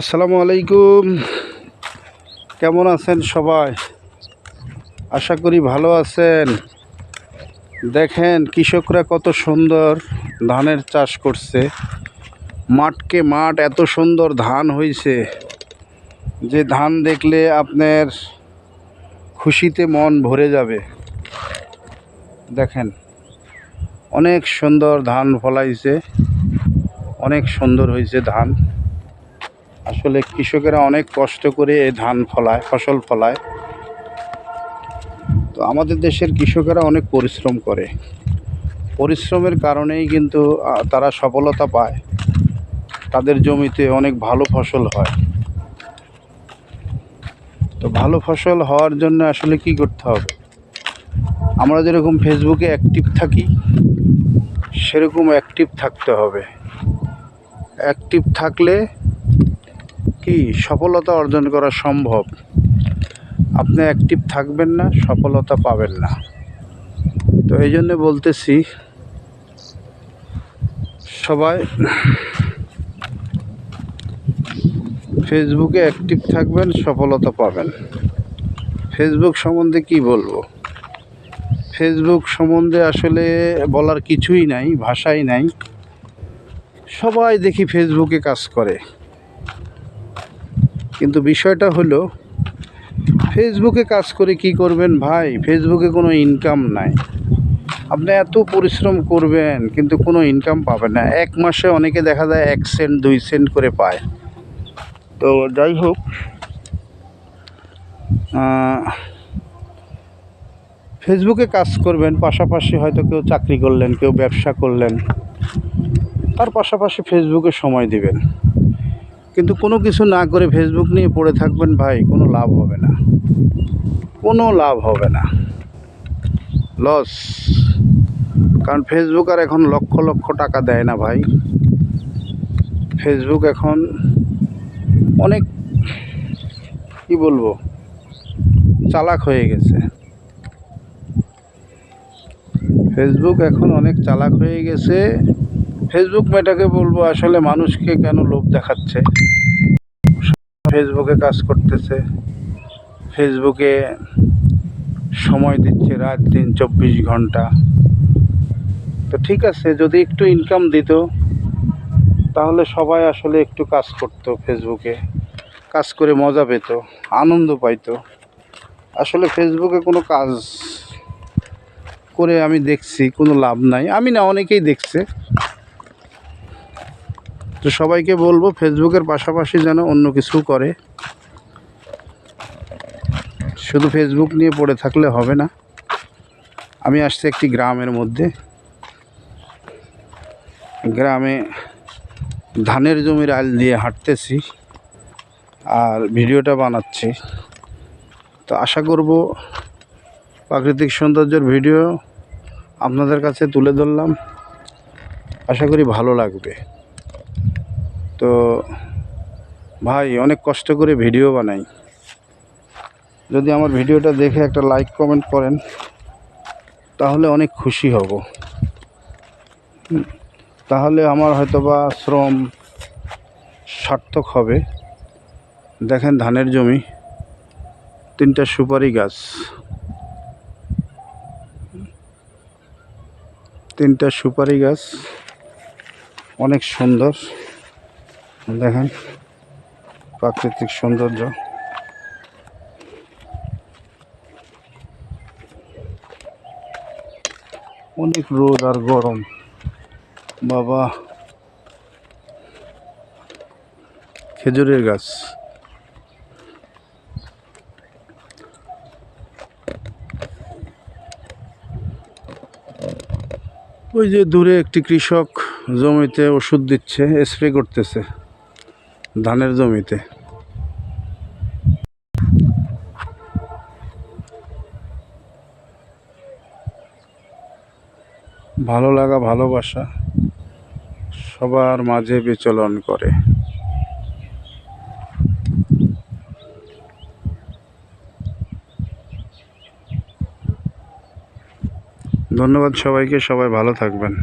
আসসালামু আলাইকুম। কেমন আছেন সবাই? আশা করি ভালো আছেন। দেখেন কৃষকরা কত সুন্দর ধানের চাষ করছে। মাঠকে মাঠ এত সুন্দর ধান হয়েছে যে ধান দেখলে আপনার খুশিতে মন ভরে যাবে। দেখেন, অনেক সুন্দর ধান ফলাইছে। অনেক সুন্দর হয়েছে ধান। আসলে কৃষকেরা অনেক কষ্ট করে ধান ফলায়, ফসল ফলায়। তো আমাদের দেশের কৃষকেরা অনেক পরিশ্রম করে। পরিশ্রমের কারণেই কিন্তু তারা সফলতা পায়। তাদের জমিতে অনেক ভালো ফসল হয়। তো ভালো ফসল হওয়ার জন্য আসলে কি করতে হবে? আমরা যেরকম ফেসবুকে অ্যাক্টিভ থাকি, সেরকম অ্যাক্টিভ থাকতে হবে। অ্যাক্টিভ থাকলে কি সফলতা অর্জন করা সম্ভব? আপনি অ্যাক্টিভ থাকবেন না, সফলতা পাবেন না। তো এই জন্য বলতেছি, সবাই ফেসবুকে অ্যাক্টিভ থাকবেন, সফলতা পাবেন। ফেসবুক সম্বন্ধে কি বলব? ফেসবুক সম্বন্ধে আসলে বলার কিছুই নাই, ভাষাই নাই। সবাই দেখি ফেসবুকে কাজ করে। কিন্তু বিষয়টা হলো ফেসবুকে কাজ করে কি করবেন ভাই? ফেসবুকে কোনো ইনকাম নাই। আপনি এত পরিশ্রম করবেন, কিন্তু কোনো ইনকাম পাবেন না। এক মাসে অনেকে দেখা যায় এক সেন্ট দুই সেন্ট করে পায়। তো যাই হোক ফেসবুকে কাজ করবেন, পাশাপাশি হয়তো কেউ চাকরি করলেন, কেউ ব্যবসা করলেন। তার পাশাপাশি ফেসবুকে সময় দিবেন। কিন্তু কোনো কিছু না করে ফেসবুক নিয়ে পড়ে থাকবেন ভাই, কোনো লাভ হবে না। কোনো লাভ হবে না। লস কারণ ফেসবুক আর এখন লক্ষ লক্ষ টাকা দেয় না ভাই। ফেসবুক এখন অনেক, কি বলব, চালাক হয়ে গেছে। ফেসবুক এখন অনেক চালাক হয়ে গেছে। ফেসবুক মেয়েটাকে বলব, আসলে মানুষকে কেন লোভ দেখাচ্ছে? ফেসবুকে কাজ করতেছে। ফেসবুকে সময় দিচ্ছে রাত দিন চব্বিশ ঘণ্টা। তো ঠিক আছে, যদি একটু ইনকাম দিত, তাহলে সবাই আসলে একটু কাজ করতো ফেসবুকে কাজ করে মজা পেত, আনন্দ পাইতো। আসলে ফেসবুকে কোনো কাজ করে আমি দেখছি, কোনো লাভ নাই। আমি না, অনেকেই দেখছে। তো সবাইকে বলব ফেসবুকের পাশাপাশি যেন অন্য কিছু করে। শুধু ফেসবুক নিয়ে পড়ে থাকলে হবে না। আমি আসছি একটি গ্রামের মধ্যে। গ্রামে ধানের জমির আল দিয়ে হাঁটতেছি আর ভিডিওটা বানাচ্ছি। তো আশা করব প্রাকৃতিক সৌন্দর্যের ভিডিও আপনাদের কাছে তুলে ধরলাম। আশা করি ভালো লাগবে। তো ভাই, অনেক কষ্ট করে ভিডিও বানাই। যদি আমার ভিডিওটা দেখে একটা লাইক কমেন্ট করেন, তাহলে অনেক খুশি হব। তাহলে আমার হয়তো বা শ্রম সার্থক হবে। দেখেন ধানের জমি, তিনটা সুপারি গাছ। তিনটা সুপারি গাছ, অনেক সুন্দর। দেখেন, প্রাকৃতিক সৌন্দর্য। অনেক রোদ আর গরম। বাবা, খেজুরের গাছ। ওই যে দূরে একটি কৃষক জমিতে ওষুধ দিচ্ছে, স্প্রে করতেছে। ধানের জমিতে। ভালো লাগা ভালোবাসা সবার মাঝে বিচলন করে। ধন্যবাদ সবাইকে সবাই ভালো থাকবেন।